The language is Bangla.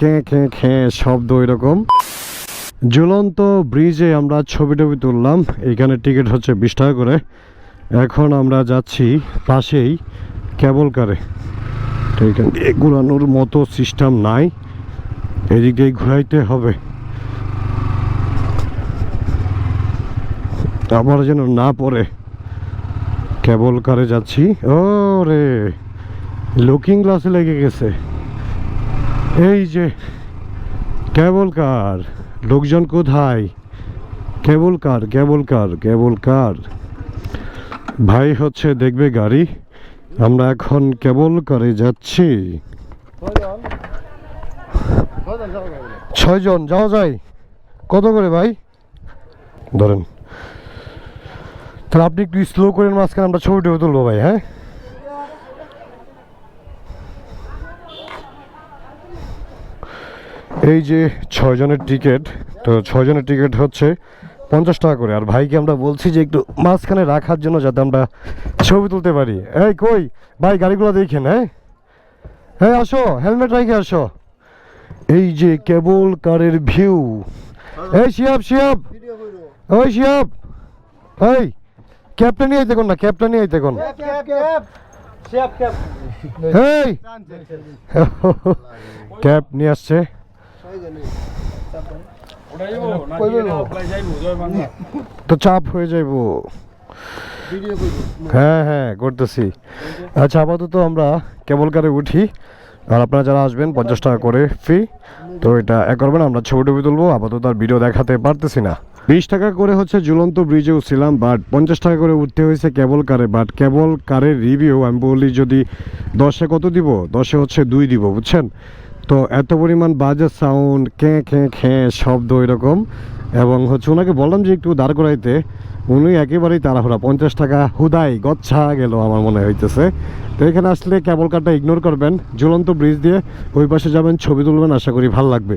কে খে খে শব্দ এরকম। ঝুলন্ত ব্রিজে আমরা ছবি টবি তুললাম। এইখানে টিকিট হচ্ছে বিশ টাকা করে। এখন আমরা যাচ্ছি পাশেই কেবল কারে। তো এখান দিয়ে ঘোরানোর মতো সিস্টেম নাই। এদিক দিয়ে ঘুরাইতে হবে। আবার যেন না পড়ে। কেবল কারে যাচ্ছি। ও রে লুকিং গ্লাসে লেগে গেছে। এই যে কেবল কার? লোকজন কোথায়? কেবল কার কেবল কার কেবল কার? ভাই হচ্ছে, দেখবে গাড়ি? আমরা এখন কেবল করে যাচ্ছি। ছয়জন, যাওয়া যায়? কত করে ভাই? ধরেন। তাহলে আপনি একটু স্লো করেন, মাঝখানে আমরা ছবি টবি তুলবো ভাই হ্যাঁ? এই যে ছয়জনের টিকিট তো ছয়জনের টিকিট হচ্ছে পঞ্চাশ টাকা করে। আর ভাইকে আমরা বলছি যে একটু মাঝখানে রাখার জন্য যাতে আমরা ছবি তুলতে পারি। এই কই? ভাই গাড়িগুলো দেখেন হ্যাঁ? হ্যাঁ আসো হেলমেট রেখে আসো। এই যে কেবল কারের ভিউ। এই শিয়াব শিয়াব। ওই শিয়াব। এই ক্যাবটা নিয়ে আইতে কোন না? ক্যাবটা নিয়ে আইতে কোন? এই। ক্যাব নিয়ে আসছে। তো চাপ হয়ে যাইবো। হ্যাঁ হ্যাঁ করতেছি। আচ্ছা আপাতত আমরা কেবল কারে উঠি। আর আপনারা যারা আসবেন পঞ্চাশ টাকা করে ফি তো এটা এক করবেন আমরা ছবি টবি তুলবো। আপাতত আর ভিডিও দেখাতে পারতেছি না। বিশ টাকা করে হচ্ছে ঝুলন্ত ব্রিজে উঠছিলাম বাট পঞ্চাশ টাকা করে উঠতে হয়েছে কেবল কারে। বাট কেবল কারের রিভিউ আমি বলি যদি দশে কত দিব? দশে হচ্ছে দুই দিব বুঝছেন? তো এত পরিমাণ বাজে সাউন্ড কে খে খে শব্দ এরকম। এবং হচ্ছে ওনাকে বললাম যে একটু দাঁড় করাইতে। উনি একেবারেই তাড়াহুড়া, পঞ্চাশ টাকা, হুদাই, গচ্ছা গেল আমার মনে হইতেছে। তো এখানে আসলে কেবল কারটা ইগনোর করবেন, ঝুলন্ত ব্রিজ দিয়ে ওই পাশে যাবেন, ছবি তুলবেন, আশা করি ভালো লাগবে।